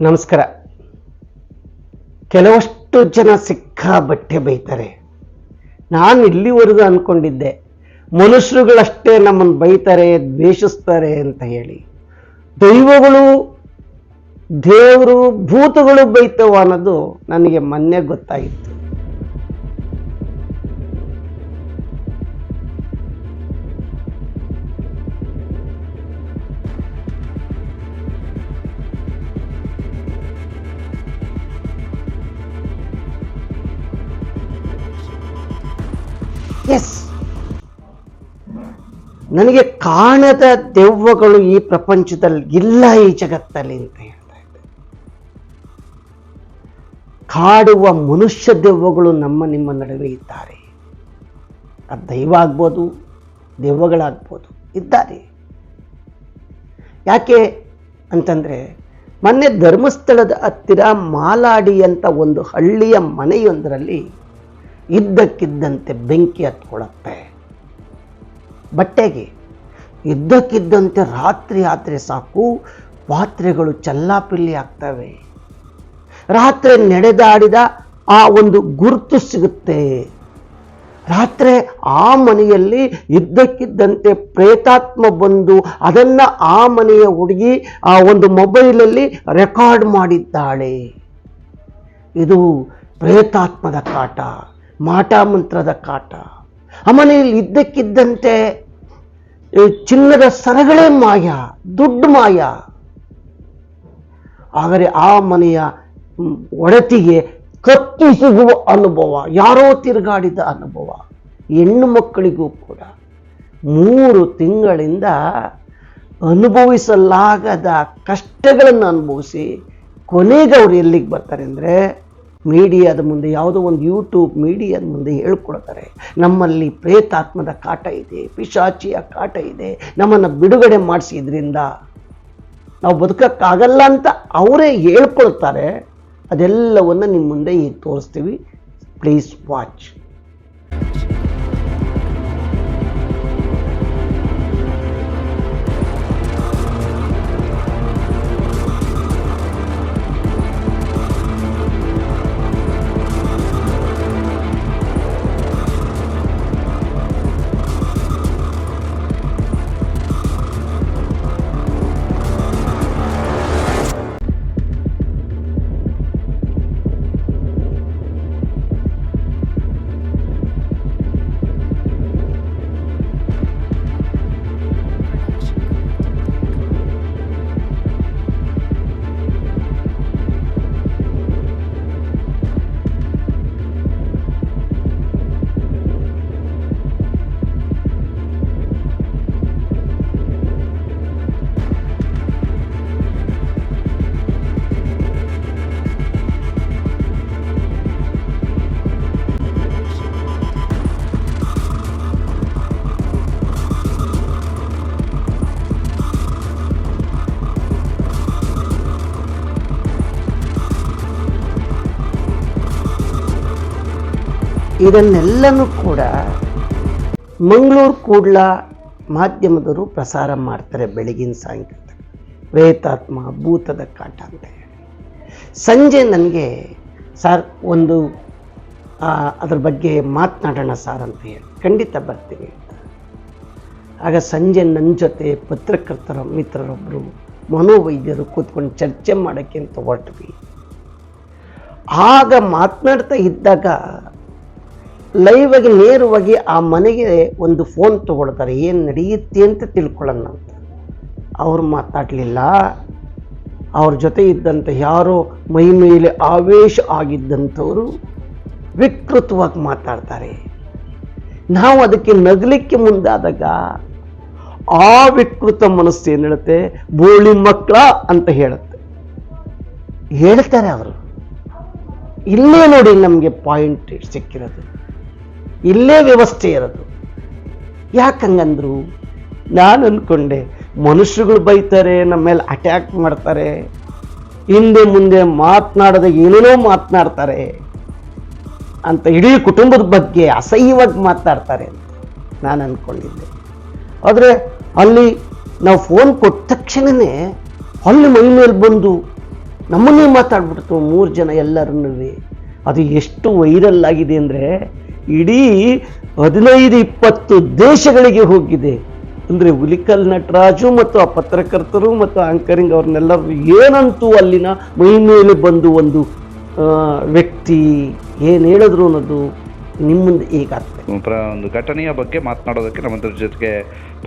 ನಮಸ್ಕಾರ. ಕೆಲವಷ್ಟು ಜನ ಸಿಕ್ಕಾಬಟ್ಟೆ ಬೈತಾರೆ. ನಾನು ಇಲ್ಲಿವರೆಗೂ ಅಂದ್ಕೊಂಡಿದ್ದೆ ಮನುಷ್ಯರುಗಳಷ್ಟೇ ನಮ್ಮನ್ನು ಬೈತಾರೆ, ದ್ವೇಷಿಸ್ತಾರೆ ಅಂತ ಹೇಳಿ. ದೈವಗಳು, ದೇವರು, ಭೂತಗಳು ಬೈತವ ಅನ್ನೋದು ನನಗೆ ಮೊನ್ನೆ ಗೊತ್ತಾಗಿತ್ತು ನನಗೆ ಕಾಣದ ದೆವ್ವಗಳು ಈ ಪ್ರಪಂಚದಲ್ಲಿ ಇಲ್ಲ ಈ ಜಗತ್ತಲ್ಲಿ ಅಂತ ಹೇಳ್ತಾ ಇದ್ದೆ ಕಾಡುವ ಮನುಷ್ಯ ದೆವ್ವಗಳು ನಮ್ಮ ನಿಮ್ಮ ನಡುವೆ ಇದ್ದಾರೆ. ಅದು ದೈವ ಆಗ್ಬೋದು, ದೆವ್ವಗಳಾಗ್ಬೋದು, ಇದ್ದಾರೆ. ಯಾಕೆ ಅಂತಂದರೆ, ಮೊನ್ನೆ ಧರ್ಮಸ್ಥಳದ ಹತ್ತಿರ ಮಾಲಾಡಿ ಅಂತ ಒಂದು ಹಳ್ಳಿಯ ಮನೆಯೊಂದರಲ್ಲಿ ಇದ್ದಕ್ಕಿದ್ದಂತೆ ಬೆಂಕಿ ಹತ್ಕೊಳ್ಳುತ್ತೆ ಬಟ್ಟೆಗೆ. ಇದ್ದಕ್ಕಿದ್ದಂತೆ ರಾತ್ರಿ ಆದರೆ ಸಾಕು, ಪಾತ್ರೆಗಳು ಚಲ್ಲಾಪಿಲ್ಲಿ ಆಗ್ತವೆ. ರಾತ್ರಿ ನಡೆದಾಡಿದ ಆ ಒಂದು ಗುರುತು ಸಿಗುತ್ತೆ. ರಾತ್ರಿ ಆ ಮನೆಯಲ್ಲಿ ಇದ್ದಕ್ಕಿದ್ದಂತೆ ಪ್ರೇತಾತ್ಮ ಬಂದು ಅದನ್ನು ಆ ಮನೆಯ ಹುಡುಗಿ, ಆ ಒಂದು ಮೊಬೈಲಲ್ಲಿ ರೆಕಾರ್ಡ್ ಮಾಡಿದ್ದಾಳೆ. ಇದು ಪ್ರೇತಾತ್ಮದ ಕಾಟ, ಮಾಟ ಮಂತ್ರದ ಕಾಟ. ಆ ಮನೆಯಲ್ಲಿ ಇದ್ದಕ್ಕಿದ್ದಂತೆ ಚಿನ್ನದ ಸರಗಳೇ ಮಾಯ, ದುಡ್ಡು ಮಾಯ. ಆದರೆ ಆ ಮನೆಯ ಒಡತಿಗೆ ಕತ್ತಿ ಸಿಗುವ ಅನುಭವ, ಯಾರೋ ತಿರುಗಾಡಿದ ಅನುಭವ, ಹೆಣ್ಣು ಮಕ್ಕಳಿಗೂ ಕೂಡ. ಮೂರು ತಿಂಗಳಿಂದ ಅನುಭವಿಸಲಾಗದ ಕಷ್ಟಗಳನ್ನು ಅನುಭವಿಸಿ ಕೊನೆಗೆ ಅವರು ಎಲ್ಲಿಗೆ ಬರ್ತಾರೆ ಅಂದರೆ ಮೀಡಿಯಾದ ಮುಂದೆ ಯಾವುದೋ ಒಂದು ಯೂಟ್ಯೂಬ್ ಮೀಡಿಯಾದ ಮುಂದೆ ಹೇಳ್ಕೊಡ್ತಾರೆ, ನಮ್ಮಲ್ಲಿ ಪ್ರೇತಾತ್ಮದ ಕಾಟ ಇದೆ, ಪಿಶಾಚಿಯ ಕಾಟ ಇದೆ, ನಮ್ಮನ್ನು ಬಿಡುಗಡೆ ಮಾಡಿಸಿದ್ರಿಂದ ನಾವು ಬದುಕೋಕ್ಕಾಗಲ್ಲ ಅಂತ ಅವರೇ ಹೇಳ್ಕೊಳ್ತಾರೆ ಅದೆಲ್ಲವನ್ನು ನಿಮ್ಮ ಮುಂದೆ ಈಗ ತೋರಿಸ್ತೀವಿ. ಪ್ಲೀಸ್ ವಾಚ್ ಇದನ್ನೆಲ್ಲನೂ ಕೂಡ ಮಂಗಳೂರು ಕೂಡ್ಲ ಮಾಧ್ಯಮದವರು ಪ್ರಸಾರ ಮಾಡ್ತಾರೆ ಬೆಳಗಿನ ಸಾಯಂಕಾಲ. ಪ್ರೇತಾತ್ಮ ಭೂತದ ಕಾಟ ಅಂತ ಹೇಳಿ. ಸಂಜೆ ನನಗೆ, ಸರ್, ಒಂದು ಅದ್ರ ಬಗ್ಗೆ ಮಾತನಾಡೋಣ ಸರ್ ಅಂತ ಹೇಳಿ. ಖಂಡಿತ ಬರ್ತೀನಿ ಅಂತ. ಆಗ ಸಂಜೆ ನನ್ನ ಜೊತೆ ಪತ್ರಕರ್ತರ ಮಿತ್ರರೊಬ್ಬರು ಮನೋವೈದ್ಯರು ಕೂತ್ಕೊಂಡು ಚರ್ಚೆ ಮಾಡೋಕ್ಕೆ ಅಂತ ಹೊರಟ್ವಿ. ಆಗ ಮಾತನಾಡ್ತಾ ಇದ್ದಾಗ ಲೈವ್ ಆಗಿ ನೇರವಾಗಿ ಆ ಮನೆಗೆ ಒಂದು ಫೋನ್ ತಗೊಳ್ತಾರೆ. ಏನು ನಡೆಯುತ್ತೆ ಅಂತ ತಿಳ್ಕೊಳ್ಳೋಣ ಅಂತ. ಅವ್ರು ಮಾತಾಡಲಿಲ್ಲ. ಅವ್ರ ಜೊತೆ ಇದ್ದಂಥ ಯಾರೋ ಮೈ ಮೇಲೆ ಆವೇಶ ಆಗಿದ್ದಂಥವರು ವಿಕೃತವಾಗಿ ಮಾತಾಡ್ತಾರೆ. ನಾವು ಅದಕ್ಕೆ ನಗಲಿಕ್ಕೆ ಮುಂದಾದಾಗ ಆ ವಿಕೃತ ಮನಸ್ಸು ಏನು ಹೇಳುತ್ತೆ ಬೋಳಿ ಮಕ್ಕಳ ಅಂತ ಹೇಳುತ್ತೆ. ಹೇಳ್ತಾರೆ ಅವರು. ಇಲ್ಲೇ ನೋಡಿ ನಮಗೆ ಪಾಯಿಂಟ್ ಸಿಕ್ಕಿರೋದು. ಇಲ್ಲೇ ವ್ಯವಸ್ಥೆ ಇರೋದು. ಯಾಕಂಗಂದ್ರು ನಾನು ಅಂದ್ಕೊಂಡೆ ಮನುಷ್ಯರುಗಳು ಬೈತಾರೆ ನಮ್ಮ ಮೇಲೆ ಅಟ್ಯಾಕ್ ಮಾಡ್ತಾರೆ. ಹಿಂದೆ ಮುಂದೆ ಮಾತನಾಡದೆ ಏನೇನೋ ಮಾತನಾಡ್ತಾರೆ ಅಂತ ಇಡೀ ಕುಟುಂಬದ ಬಗ್ಗೆ ಅಸಹ್ಯವಾಗಿ ಮಾತನಾಡ್ತಾರೆ ಅಂತ ನಾನು ಅಂದ್ಕೊಂಡಿದ್ದೆ ಆದರೆ ಅಲ್ಲಿ ನಾವು ಫೋನ್ ಕೊಟ್ಟ ತಕ್ಷಣವೇ ಅಲ್ಲಿ ಮೈ ಮೇಲೆ ಬಂದು ನಮ್ಮನ್ನೇ ಮಾತಾಡ್ಬಿಡ್ತು ಮೂರು ಜನ ಎಲ್ಲರನ್ನೂ ಅದು ಎಷ್ಟು ವೈರಲ್ ಆಗಿದೆ ಅಂದರೆ ಇಡೀ ಹದಿನೈದು ಇಪ್ಪತ್ತು ದೇಶಗಳಿಗೆ ಹೋಗಿದೆ. ಅಂದರೆ ಹುಲಿಕಲ್ ನಟರಾಜು ಮತ್ತು ಆ ಪತ್ರಕರ್ತರು ಮತ್ತು ಆಂಕರಿಂಗ್ ಅವ್ರನ್ನೆಲ್ಲರೂ ಏನಂತೂ ಅಲ್ಲಿನ ಮೈ ಮೇಲೆ ಬಂದು ಒಂದು ವ್ಯಕ್ತಿ ಏನು ಹೇಳಿದ್ರು ಅನ್ನೋದು ನಿಮ್ಮ ಮುಂದೆ ಈಗ ಒಂದು ಘಟನೆಯ ಬಗ್ಗೆ ಮಾತನಾಡೋದಕ್ಕೆ ನಮ್ಮ ಜೊತೆಗೆ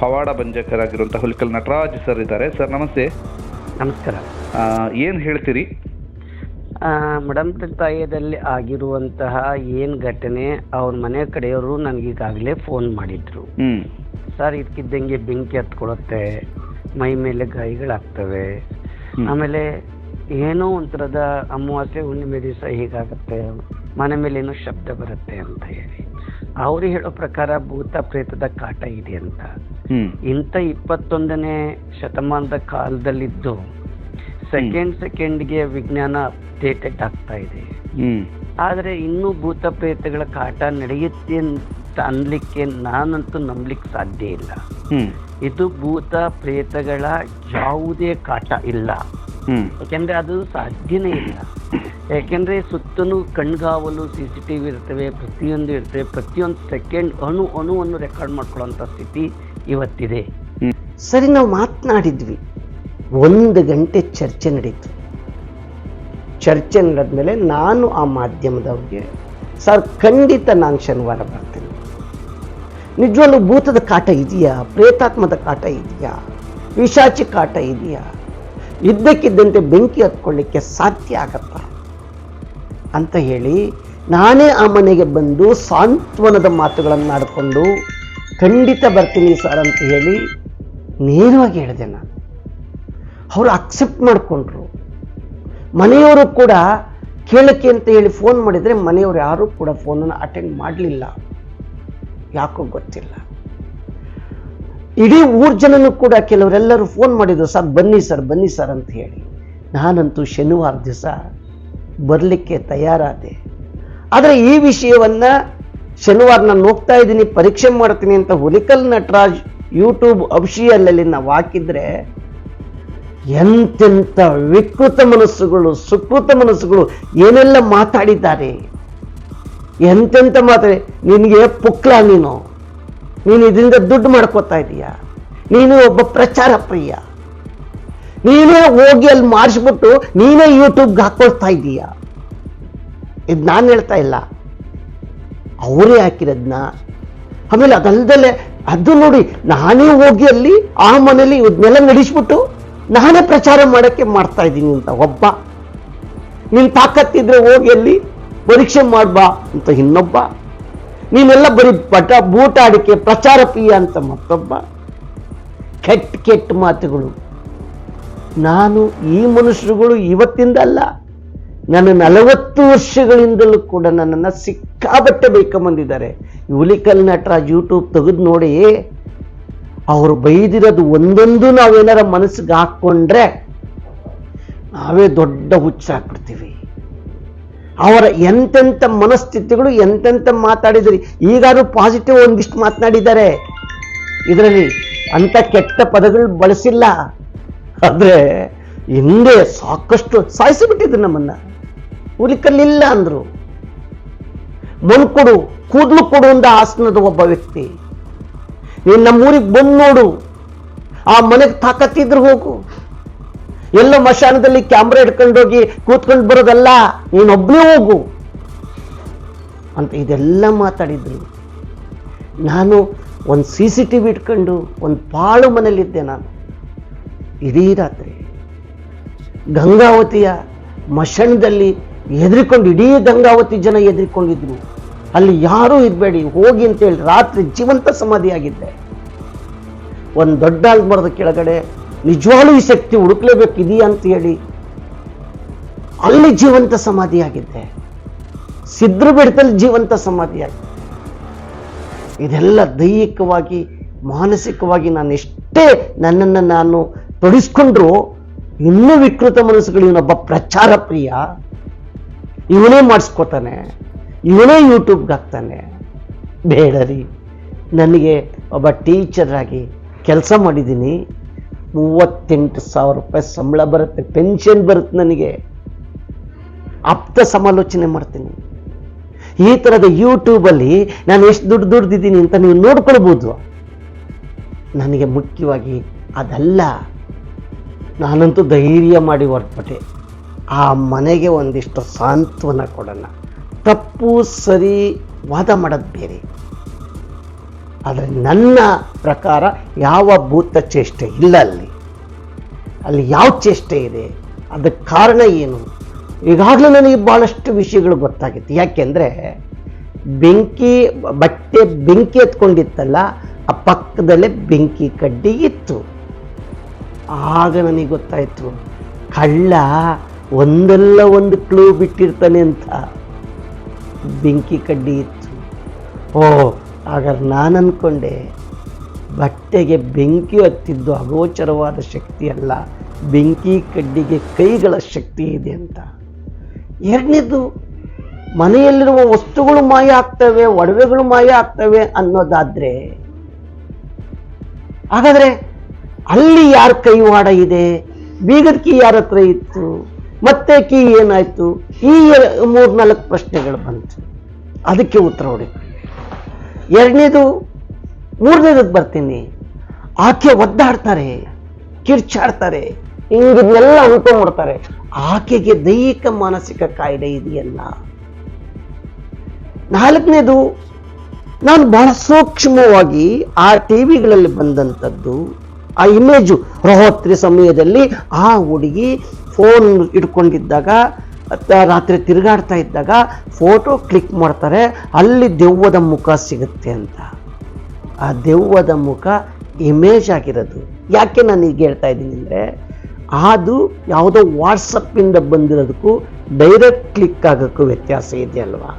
ಪವಾಡ ಬಂಜಕರಾಗಿರುವಂಥ ಹುಲಿಕಲ್ ನಟರಾಜ್ ಸರ್ ಇದ್ದಾರೆ. ಸರ್ ನಮಸ್ತೆ. ನಮಸ್ಕಾರ. ಏನು ಹೇಳ್ತೀರಿ? ಮೇಡಮ್ ತಾಯದಲ್ಲಿ ಆಗಿರುವಂತಹ ಏನು ಘಟನೆ ಅವ್ರ ಮನೆ ಕಡೆಯವರು ನನಗೀಗಾಗಲೇ ಫೋನ್ ಮಾಡಿದ್ರು. ಸರ್ ಇದಕ್ಕಿದ್ದಂಗೆ ಬೆಂಕಿ ಹತ್ಕೊಳುತ್ತೆ ಮೈ ಮೇಲೆ ಗಾಯಗಳಾಗ್ತವೆ. ಆಮೇಲೆ ಏನೋ ಒಂಥರದ ಅಮಾವಾಸ್ಯೆ ಹುಣ್ಣಿಮೆ ದಿವಸ ಹೀಗಾಗತ್ತೆ ಮನೆ ಮೇಲೆ ಏನೋ ಶಬ್ದ ಬರುತ್ತೆ ಅಂತ ಹೇಳಿ. ಅವ್ರು ಹೇಳೋ ಪ್ರಕಾರ ಭೂತ ಪ್ರೇತದ ಕಾಟ ಇದೆ ಅಂತ. ಇಂಥ ಇಪ್ಪತ್ತೊಂದನೇ ಶತಮಾನದ ಕಾಲದಲ್ಲಿದ್ದು ಸೆಕೆಂಡ್ ಸೆಕೆಂಡ್ಗೆ ವಿಜ್ಞಾನ ಅಪ್ಡೇಟೆಡ್ ಆಗ್ತಾ ಇದೆ. ಆದರೆ ಇನ್ನೂ ಭೂತ ಪ್ರೇತಗಳ ಕಾಟ ನಡೆಯುತ್ತೆ ಅಂತ ಅನ್ಲಿಕ್ಕೆ ನಾನಂತೂ ನಂಬಲಿಕ್ಕೆ ಸಾಧ್ಯ ಇಲ್ಲ. ಇದು ಭೂತ ಪ್ರೇತಗಳ ಯಾವುದೇ ಕಾಟ ಇಲ್ಲ. ಯಾಕೆಂದ್ರೆ ಅದು ಸಾಧ್ಯನೇ ಇಲ್ಲ. ಯಾಕೆಂದ್ರೆ ಸುತ್ತಲೂ ಕಣ್ಗಾವಲು ಸಿ ಸಿ ಟಿ ವಿ ಇರ್ತವೆ ಪ್ರತಿಯೊಂದು ಇರ್ತವೆ ಪ್ರತಿಯೊಂದು ಸೆಕೆಂಡ್ ಅಣು ಅಣುವನ್ನು ರೆಕಾರ್ಡ್ ಮಾಡ್ಕೊಳ್ಳೋಂಥ ಸ್ಥಿತಿ ಇವತ್ತಿದೆ. ಸರಿ ನಾವು ಮಾತನಾಡಿದ್ವಿ. ಒಂದು ಗಂಟೆ ಚರ್ಚೆ ನಡೀತು. ಚರ್ಚೆ ನಡೆದ್ಮೇಲೆ ನಾನು ಆ ಮಾಧ್ಯಮದವ್ರಿಗೆ, ಸರ್, ಖಂಡಿತ ನಾನು ಶನಿವಾರ ಬರ್ತೀನಿ. ನಿಜವಾಗ್ಲು ಭೂತದ ಕಾಟ ಇದೆಯಾ? ಪ್ರೇತಾತ್ಮದ ಕಾಟ ಇದೆಯಾ? ವಿಷಾಚಿ ಕಾಟ ಇದೆಯಾ? ಇದ್ದಕ್ಕಿದ್ದಂತೆ ಬೆಂಕಿ ಹತ್ಕೊಳ್ಳಿಕ್ಕೆ ಸಾಧ್ಯ ಆಗತ್ತ? ಅಂತ ಹೇಳಿ ನಾನೇ ಆ ಮನೆಗೆ ಬಂದು ಸಾಂತ್ವನದ ಮಾತುಗಳನ್ನು ಆಡಿಕೊಂಡು, ಖಂಡಿತ ಬರ್ತೀನಿ ಸರ್ ಅಂತ ಹೇಳಿ ನೇರವಾಗಿ ಹೇಳಿದೆ ನಾನು. ಅವರು ಅಕ್ಸೆಪ್ಟ್ ಮಾಡಿಕೊಂಡ್ರು. ಮನೆಯವರು ಕೂಡ ಕೇಳಕ್ಕೆ ಅಂತ ಹೇಳಿ ಫೋನ್ ಮಾಡಿದರೆ ಮನೆಯವರು ಯಾರೂ ಕೂಡ ಫೋನನ್ನು ಅಟೆಂಡ್ ಮಾಡಲಿಲ್ಲ. ಯಾಕೋ ಗೊತ್ತಿಲ್ಲ. ಇಡೀ ಊರ್ ಜನನು ಕೂಡ ಕೆಲವರೆಲ್ಲರೂ ಫೋನ್ ಮಾಡಿದ್ರು, ಸರ್, ಬನ್ನಿ ಸರ್ ಬನ್ನಿ ಸರ್ ಅಂತ ಹೇಳಿ. ನಾನಂತೂ ಶನಿವಾರ ದಿವಸ ಬರಲಿಕ್ಕೆ ತಯಾರಾದೆ. ಆದರೆ ಈ ವಿಷಯವನ್ನು ಶನಿವಾರ ನಾನು ಹೋಗ್ತಾ ಇದ್ದೀನಿ, ಪರೀಕ್ಷೆ ಮಾಡ್ತೀನಿ ಅಂತ ಹುಲಿಕಲ್ ನಟರಾಜ್ ಯೂಟ್ಯೂಬ್ ಅಭಿಷಿಯಲ್ಲಲ್ಲಿ ನಾವು ಹಾಕಿದ್ರೆ ಎಂತೆಂಥ ವಿಕೃತ ಮನಸ್ಸುಗಳು, ಸುಕೃತ ಮನಸ್ಸುಗಳು ಏನೆಲ್ಲ ಮಾತಾಡಿದ್ದಾರೆ? ಎಂತೆಂಥ ಮಾತಾಡಿ, ನಿನಗೆ ಪುಕ್ಲ ನೀನು. ನೀನು ಇದರಿಂದ ದುಡ್ಡು ಮಾಡ್ಕೋತಾ ಇದೀಯ? ನೀನು ಒಬ್ಬ ಪ್ರಚಾರ ಪ್ರಿಯ. ನೀನೇ ಹೋಗಿ ಅಲ್ಲಿ ಮಾಡಿಸ್ಬಿಟ್ಟು ನೀನೇ ಯೂಟ್ಯೂಬ್ಗೆ ಹಾಕೊಳ್ತಾ ಇದೀಯ? ಇದು ನಾನು ಹೇಳ್ತಾ ಇಲ್ಲ. ಅವರೇ ಹಾಕಿರೋದನ್ನ ಆಮೇಲೆ ಅದಲ್ದಲ್ಲೇ ಅದು ನೋಡಿ, ನಾನೇ ಹೋಗಿ ಅಲ್ಲಿ ಆ ಮನೇಲಿ ಇದನ್ನೆಲ್ಲ ನಡೆಸ್ಬಿಟ್ಟು ನಾನೇ ಪ್ರಚಾರ ಮಾಡೋಕ್ಕೆ ಮಾಡ್ತಾ ಇದ್ದೀನಿ ಅಂತ ಒಬ್ಬ. ನಿನ್ನ ತಾಕತ್ತಿದ್ರೆ ಹೋಗಿ ಅಲ್ಲಿ ಪರೀಕ್ಷೆ ಮಾಡ್ಬಾ ಅಂತ ಇನ್ನೊಬ್ಬ. ನೀನೆಲ್ಲ ಬರೀ ಪಟ ಬೂಟಾಡಿಕೆ ಪ್ರಚಾರ ಪ್ರಿಯ ಅಂತ ಮತ್ತೊಬ್ಬ. ಕೆಟ್ಟ ಕೆಟ್ಟ ಮಾತುಗಳು. ನಾನು ಈ ಮನುಷ್ಯರುಗಳು ಇವತ್ತಿಂದ ಅಲ್ಲ. ನನ್ನ ನಲವತ್ತು ವರ್ಷಗಳಿಂದಲೂ ಕೂಡ ನನ್ನನ್ನು ಸಿಕ್ಕಾಬಟ್ಟೆ ಬೇಕಂಬಂದಿದ್ದಾರೆ. ಯುಲಿಕಲ್ ನಟರಾಜ್ ಯೂಟ್ಯೂಬ್ ತೆಗೆದು ನೋಡಿ. ಅವರು ಬೈದಿರೋದು ಒಂದೊಂದು ನಾವೇನಾರ ಮನಸ್ಸಿಗೆ ಹಾಕ್ಕೊಂಡ್ರೆ ನಾವೇ ದೊಡ್ಡ ಹುಚ್ಚಾಕ್ಬಿಡ್ತೀವಿ ಅವರ ಎಂತೆಂಥ ಮನಸ್ಥಿತಿಗಳು ಎಂತೆಂಥ ಮಾತಾಡಿದ್ರಿ, ಈಗಾದ್ರೂ ಪಾಸಿಟಿವ್ ಒಂದಿಷ್ಟು ಮಾತನಾಡಿದ್ದಾರೆ. ಇದರಲ್ಲಿ ಅಂತ ಕೆಟ್ಟ ಪದಗಳು ಬಳಸಿಲ್ಲ. ಆದ್ರೆ ಹಿಂದೆ ಸಾಕಷ್ಟು ಸಾಯಿಸಿಬಿಟ್ಟಿದ್ರು ನಮ್ಮನ್ನ. ಹುಲಿಕಲ್ಲಿಲ್ಲ ಅಂದ್ರು. ಮಣ್ ಕೊಡು ಕೂದಲು ಕೊಡು ಅಂದ ಹಾಸನದ ಒಬ್ಬ ವ್ಯಕ್ತಿ. ನೀನು ನಮ್ಮೂರಿಗೆ ಬಂದು ನೋಡು. ಆ ಮನೆಗೆ ತಾಕತ್ತಿದ್ರು ಹೋಗು. ಎಲ್ಲೋ ಮಶಾನದಲ್ಲಿ ಕ್ಯಾಮ್ರಾ ಹಿಡ್ಕೊಂಡೋಗಿ ಕೂತ್ಕೊಂಡು ಬರೋದಲ್ಲ ನೀನೊಬ್ಬನೇ ಹೋಗು. ಅಂತ ಇದೆಲ್ಲ ಮಾತಾಡಿದ್ರು. ನಾನು ಒಂದು ಸಿ ಸಿ ಟಿ ವಿ ಇಟ್ಕೊಂಡು ಒಂದು ಪಾಳು ಮನೇಲಿದ್ದೆ ನಾನು. ಇಡೀ ರಾತ್ರಿ. ಗಂಗಾವತಿಯ ಮಶಾನದಲ್ಲಿ ಹೆದರಿಕೊಂಡು ಇಡೀ ಗಂಗಾವತಿ ಜನ ಹೆದರಿಕೊಂಡಿದ್ರು ಅಲ್ಲಿ ಯಾರೂ ಇರಬೇಡಿ, ಹೋಗಿ ಅಂತೇಳಿ ರಾತ್ರಿ ಜೀವಂತ ಸಮಾಧಿಯಾಗಿದ್ದೆ. ಒಂದು ದೊಡ್ಡ ಮರದ ಕೆಳಗಡೆ ನಿಜವಾಗ್ಲೂ ಈ ಶಕ್ತಿ ಹುಡುಕ್ಲೇಬೇಕು ಇದೆಯಾ ಅಂತ ಹೇಳಿ ಅಲ್ಲಿ ಜೀವಂತ ಸಮಾಧಿಯಾಗಿದ್ದೆ. ಸಿದ್ರ ಬೆಟ್ಟದಲ್ಲಿ ಜೀವಂತ ಸಮಾಧಿಯಾಗಿದೆ ಇದೆಲ್ಲ ದೈಹಿಕವಾಗಿ, ಮಾನಸಿಕವಾಗಿ ನಾನು ಎಷ್ಟೇ ನನ್ನನ್ನು ನಾನು ತೊಡಗಿಸ್ಕೊಂಡ್ರು ಇನ್ನೂ ವಿಕೃತ ಮನಸ್ಸುಗಳು, ಇವನೊಬ್ಬ ಪ್ರಚಾರ ಪ್ರಿಯ ಇವನೇ ಮಾಡಿಸ್ಕೋತಾನೆ. ಇವನೇ ಯೂಟ್ಯೂಬ್ಗೆ ಹಾಕ್ತಾನೆ ಬೇಡ ರೀ ನನಗೆ ಒಬ್ಬ ಟೀಚರಾಗಿ ಕೆಲಸ ಮಾಡಿದ್ದೀನಿ. ಮೂವತ್ತೆಂಟು ಸಾವಿರ ರೂಪಾಯಿ ಸಂಬಳ ಬರುತ್ತೆ, ಪೆನ್ಷನ್ ಬರುತ್ತೆ ನನಗೆ. ಆಪ್ತ ಸಮಾಲೋಚನೆ ಮಾಡ್ತೀನಿ. ಈ ಥರದ ಯೂಟ್ಯೂಬಲ್ಲಿ ನಾನು ಎಷ್ಟು ದುಡ್ಡು ದುಡ್ದಿದ್ದೀನಿ ಅಂತ ನೀವು ನೋಡ್ಕೊಳ್ಬೋದು. ನನಗೆ ಮುಖ್ಯವಾಗಿ ಅದಲ್ಲ. ನಾನಂತೂ ಧೈರ್ಯ ಮಾಡಿ ಹೊರಟ್ಬಿಟ್ಟೆ. ಆ ಮನೆಗೆ ಒಂದಿಷ್ಟು ಸಾಂತ್ವನ ಕೊಡೋಣ. ತಪ್ಪು, ಸರಿ, ವಾದ ಮಾಡೋದು ಬೇರೆ. ಆದರೆ ನನ್ನ ಪ್ರಕಾರ ಯಾವ ಭೂತ ಚೇಷ್ಟೆ ಇಲ್ಲ ಅಲ್ಲಿ. ಅಲ್ಲಿ ಯಾವ ಚೇಷ್ಟೆ ಇದೆ? ಅದಕ್ಕೆ ಕಾರಣ ಏನು? ಈಗಾಗಲೇ ನನಗೆ ಭಾಳಷ್ಟು ವಿಷಯಗಳು ಗೊತ್ತಾಗಿತ್ತು. ಯಾಕೆಂದರೆ ಬೆಂಕಿ, ಬಟ್ಟೆ ಬೆಂಕಿ ಎತ್ಕೊಂಡಿತ್ತಲ್ಲ, ಆ ಪಕ್ಕದಲ್ಲೇ ಬೆಂಕಿ ಕಡ್ಡಿ ಇತ್ತು. ಆಗ ನನಗೆ ಗೊತ್ತಾಯಿತು, ಕಳ್ಳ ಒಂದಲ್ಲ ಒಂದು ಕ್ಲೂ ಬಿಟ್ಟಿರ್ತಾನೆ ಅಂತ. ಬೆಂಕಿ ಕಡ್ಡಿ ಇತ್ತು. ಓ. ಹಾಗಾದ್ರೆ ನಾನು ಅಂದ್ಕೊಂಡೆ ಬಟ್ಟೆಗೆ ಬೆಂಕಿ ಹತ್ತಿದ್ದು ಅಗೋಚರವಾದ ಶಕ್ತಿ ಅಲ್ಲ ಬೆಂಕಿ ಕಡ್ಡಿಗೆ ಕೈಗಳ ಶಕ್ತಿ ಇದೆ ಅಂತ. ಎರಡನೇದು ಮನೆಯಲ್ಲಿರುವ ವಸ್ತುಗಳು ಮಾಯ ಆಗ್ತವೆ ಒಡವೆಗಳು ಮಾಯ ಆಗ್ತವೆ ಅನ್ನೋದಾದರೆ ಹಾಗಾದರೆ ಅಲ್ಲಿ ಯಾರ ಕೈವಾಡ ಇದೆ? ಬೀಗದಕ್ಕೆ ಯಾರ ಹತ್ರ ಇತ್ತು? ಮತ್ತೆ ಕೀ ಏನಾಯ್ತು? ಈ ಮೂರ್ನಾಲ್ಕು ಪ್ರಶ್ನೆಗಳು ಬಂತು. ಅದಕ್ಕೆ ಉತ್ತರ ಹೊಡಿ ಎರಡನೇದು ಮೂರನೇದಕ್ಕೆ ಬರ್ತೀನಿ. ಆಕೆ ಒದ್ದಾಡ್ತಾರೆ, ಕಿರ್ಚಾಡ್ತಾರೆ, ಹಿಂಗಿದ್ನೆಲ್ಲ ಅನ್ಕೊಂಡ್ಬಿಡ್ತಾರೆ. ಆಕೆಗೆ ದೈಹಿಕ ಮಾನಸಿಕ ಕಾಯಿಲೆ ಇದೆಯಲ್ಲ. ನಾಲ್ಕನೇದು, ನಾನು ಬಹಳ ಸೂಕ್ಷ್ಮವಾಗಿ ಆ ಟಿವಿಗಳಲ್ಲಿ ಬಂದಂಥದ್ದು, ಆ ಇಮೇಜು, ರೋಹತ್ರಿ ಸಮಯದಲ್ಲಿ ಆ ಹುಡುಗಿ ಫೋನ್ ಇಟ್ಕೊಂಡಿದ್ದಾಗ ರಾತ್ರಿ ತಿರುಗಾಡ್ತಾ ಇದ್ದಾಗ ಫೋಟೋ ಕ್ಲಿಕ್ ಮಾಡ್ತಾರೆ, ಅಲ್ಲಿ ದೆವ್ವದ ಮುಖ ಸಿಗುತ್ತೆ ಅಂತ. ಆ ದೆವ್ವದ ಮುಖ ಇಮೇಜ್ ಆಗಿರೋದು. ಯಾಕೆ ನಾನು ಈಗ ಹೇಳ್ತಾ ಇದ್ದೀನಿ ಅಂದರೆ, ಅದು ಯಾವುದೋ ವಾಟ್ಸಪ್ಪಿಂದ ಬಂದಿರೋದಕ್ಕೂ ಡೈರೆಕ್ಟ್ ಕ್ಲಿಕ್ ಆಗೋಕ್ಕೂ ವ್ಯತ್ಯಾಸ ಇದೆಯಲ್ವಾ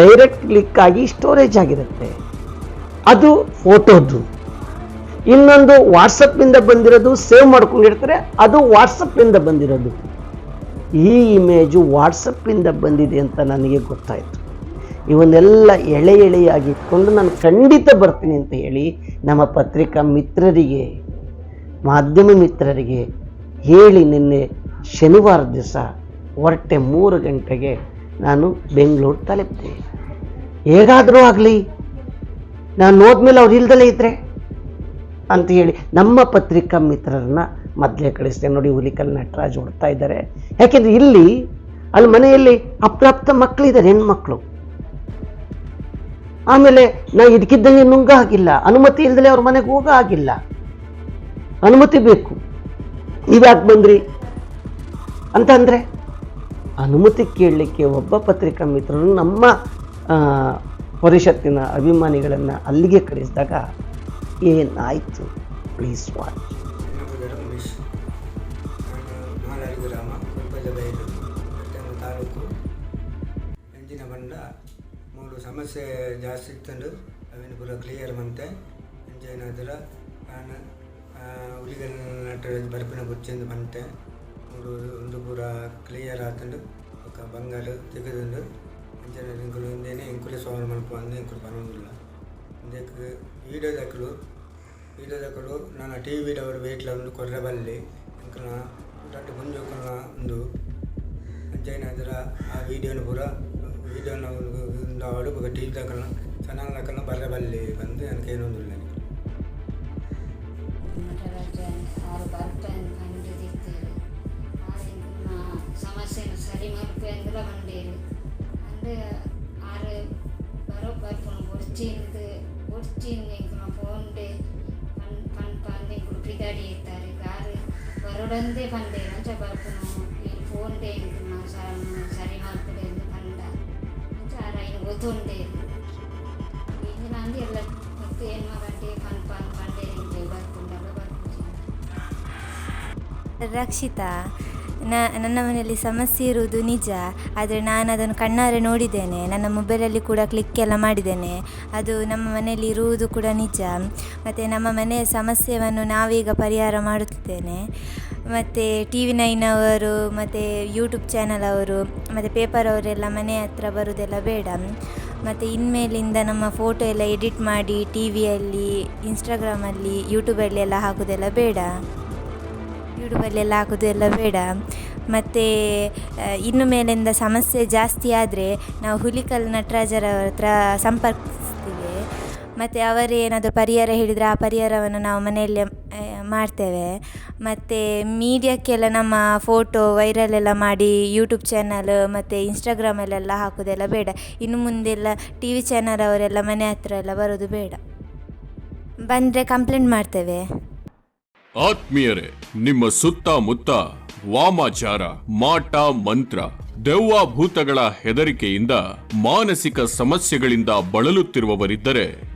ಡೈರೆಕ್ಟ್ ಕ್ಲಿಕ್ ಆಗಿ ಸ್ಟೋರೇಜ್ ಆಗಿರುತ್ತೆ. ಅದು ಫೋಟೋದು ಇನ್ನೊಂದು ವಾಟ್ಸಪ್ಪಿಂದ ಬಂದಿರೋದು ಸೇವ್ ಮಾಡ್ಕೊಂಡಿರ್ತಾರೆ, ಅದು ವಾಟ್ಸಪ್ಪಿಂದ ಬಂದಿರೋದು. ಈ ಇಮೇಜು ವಾಟ್ಸಪ್ಪಿಂದ ಬಂದಿದೆ ಅಂತ ನನಗೆ ಗೊತ್ತಾಯಿತು. ಇವನ್ನೆಲ್ಲ ಎಳೆ ಎಳೆಯಾಗಿಟ್ಕೊಂಡು ನಾನು ಖಂಡಿತ ಬರ್ತೀನಿ ಅಂತ ಹೇಳಿ ನಮ್ಮ ಪತ್ರಿಕಾ ಮಿತ್ರರಿಗೆ, ಮಾಧ್ಯಮ ಮಿತ್ರರಿಗೆ ಹೇಳಿ ನಿನ್ನೆ ಶನಿವಾರ ದಿವಸ ಹೊರಟೆ ಮೂರು ಗಂಟೆಗೆ ನಾನು ಬೆಂಗಳೂರು ತಲುಪಿದೆ. ಹೇಗಾದರೂ ಆಗಲಿ, ನಾನು ನೋದ್ಮೇಲೆ ಅವ್ರು ಇಲ್ದಲೇ ಇದ್ದರೆ ಅಂತ ಹೇಳಿ ನಮ್ಮ ಪತ್ರಿಕಾ ಮಿತ್ರರನ್ನ ಮೊದಲೇ ಕಳಿಸ್ತೇನೆ ನೋಡಿ, ಹುಲಿಕಲ್ ನಟರಾಜ್ ಹೊಡ್ತಾ ಇದ್ದಾರೆ. ಯಾಕೆಂದ್ರೆ ಇಲ್ಲಿ, ಅಲ್ಲಿ ಮನೆಯಲ್ಲಿ ಅಪ್ರಾಪ್ತ ಮಕ್ಕಳಿದ್ದಾರೆ ಹೆಣ್ಮಕ್ಳು. ಆಮೇಲೆ ನಾ ಇದಕ್ಕಿದ್ದಂಗೆ ನುಂಗ ಆಗಿಲ್ಲ. ಅನುಮತಿ ಇಲ್ದಲೆ ಅವ್ರ ಮನೆಗೆ ಹೋಗ ಆಗಿಲ್ಲ. ಅನುಮತಿ ಬೇಕು. ನೀವ್ಯಾಕೆ ಬಂದ್ರಿ ಅಂತ ಅಂದ್ರೆ, ಅನುಮತಿ ಕೇಳಲಿಕ್ಕೆ ಒಬ್ಬ ಪತ್ರಿಕಾ ಮಿತ್ರರು ನಮ್ಮ ಪರಿಷತ್ತಿನ ಅಭಿಮಾನಿಗಳನ್ನು ಅಲ್ಲಿಗೆ ಕಳಿಸಿದಾಗ ಏನಾಯಿತು? ಪ್ಲೀಸ್ ವಾಚ್ ರಮೇಶ್ ಬಯಲು ಬೆಟ್ಟಂಗ ತಾಲೂಕು ಎಂಜಿನ ಬಂಡ ಮೂರು ಸಮಸ್ಯೆ ಜಾಸ್ತಿ ಇತ್ತಂಡು ಅವಿನ ಪೂರ ಕ್ಲಿಯರ್ ಮಂತೆ ಎಂಜೇನಾದ್ರ ನಾನು ಹುಲಿಗನ ಬರ್ಪಿನ ಬುಚ್ಚೆಂದು ಬಂತೆ ಮೂರು ಒಂದು ಪೂರ ಕ್ಲಿಯರ್ ಆತಂಡು ఒక ಇಂಕುಲು ಇಂದೇನೆ ಇಂಕುಲೆ ಸೋನ ಮಲ್ಪ ಅಂದೆ ಇಂಕುಲು ಬರೋದಿಲ್ಲ ಇದಕ್ಕೆ ದಕ್ಕಲು ನಾನು ಟಿ ವಿ ವೇಟ್ ವೇಟ್ಲ ಒಂದು ಕೊರ್ರೆ ಬಲ್ಲಿ ಇಂಕನ ದೊಡ್ಡ ಮುಂಜೋಕನ ಒಂದು ಅಂಚೇನಾದ್ರ ಆ ವೀಡಿಯೋನ ಪೂರ, ವೀಡಿಯೋನ ಒಂದು ಅವಳು ఒక ಟಿ ವಿ ದಕ್ಕನ ಚೆನ್ನಾಗಿ ದಕ್ಕನ ಬರ್ರೆ ಬಲ್ಲಿ ಬಂದು ನನಗೆ ಎಲ್ಲ ಮತ್ತು ಏನು ನನ್ನ ಮನೆಯಲ್ಲಿ ಸಮಸ್ಯೆ ಇರುವುದು ನಿಜ. ಆದರೆ ನಾನು ಅದನ್ನು ಕಣ್ಣಾರೆ ನೋಡಿದ್ದೇನೆ. ನನ್ನ ಮೊಬೈಲಲ್ಲಿ ಕೂಡ ಕ್ಲಿಕ್ ಎಲ್ಲ ಮಾಡಿದ್ದೇನೆ. ಅದು ನಮ್ಮ ಮನೆಯಲ್ಲಿ ಇರುವುದು ಕೂಡ ನಿಜ. ಮತ್ತು ನಮ್ಮ ಮನೆಯ ಸಮಸ್ಯೆಯನ್ನು ನಾವೀಗ ಪರಿಹಾರ ಮಾಡುತ್ತಿದ್ದೇನೆ. ಮತ್ತು ಟಿ ವಿ ನೈನ್ ಅವರು, ಮತ್ತು ಯೂಟ್ಯೂಬ್ ಚಾನಲ್ ಅವರು, ಮತ್ತು ಪೇಪರ್ ಅವರೆಲ್ಲ ಮನೆ ಹತ್ರ ಬರೋದೆಲ್ಲ ಬೇಡ. ಮತ್ತು ಇನ್ಮೇಲಿಂದ ನಮ್ಮ ಫೋಟೋ ಎಲ್ಲ ಎಡಿಟ್ ಮಾಡಿ ಟಿ ವಿಯಲ್ಲಿ ಇನ್ಸ್ಟಾಗ್ರಾಮಲ್ಲಿ ಯೂಟ್ಯೂಬಲ್ಲಿ ಎಲ್ಲ ಹಾಕೋದೆಲ್ಲ ಬೇಡ. ಯೂಟ್ಯೂಬಲ್ಲೆಲ್ಲ ಹಾಕೋದೆಲ್ಲ ಬೇಡ. ಮತ್ತು ಇನ್ನು ಮೇಲಿಂದ ಸಮಸ್ಯೆ ಜಾಸ್ತಿ ಆದರೆ ನಾವು ಹುಲಿಕಲ್ ನಟರಾಜರ ಹತ್ರ ಸಂಪರ್ಕಿಸ್ತೀವಿ. ಮತ್ತು ಅವರೇನಾದರೂ ಪರಿಹಾರ ಹೇಳಿದರೆ ಆ ಪರಿಹಾರವನ್ನು ನಾವು ಮನೆಯಲ್ಲೇ ಮಾಡ್ತೇವೆ. ಮತ್ತು ಮೀಡಿಯಾಕ್ಕೆಲ್ಲ ನಮ್ಮ ಫೋಟೋ ವೈರಲ್ ಎಲ್ಲ ಮಾಡಿ ಯೂಟ್ಯೂಬ್ ಚಾನಲ್ ಮತ್ತು ಇನ್ಸ್ಟಾಗ್ರಾಮಲ್ಲೆಲ್ಲ ಹಾಕೋದೆಲ್ಲ ಬೇಡ. ಇನ್ನು ಮುಂದೆಲ್ಲ ಟಿ ವಿ ಚಾನಲ್ ಅವರೆಲ್ಲ ಮನೆ ಹತ್ರ ಎಲ್ಲ ಬರೋದು ಬೇಡ. ಬಂದರೆ ಕಂಪ್ಲೇಂಟ್ ಮಾಡ್ತೇವೆ. ಆತ್ಮೀಯರೇ, ನಿಮ್ಮ ಸುತ್ತಮುತ್ತ ವಾಮಾಚಾರ, ಮಾಟ, ಮಂತ್ರ, ದೆವ್ವ ಭೂತಗಳ ಹೆದರಿಕೆಯಿಂದ ಮಾನಸಿಕ ಸಮಸ್ಯೆಗಳಿಂದ ಬಳಲುತ್ತಿರುವವರಿದ್ದರೆ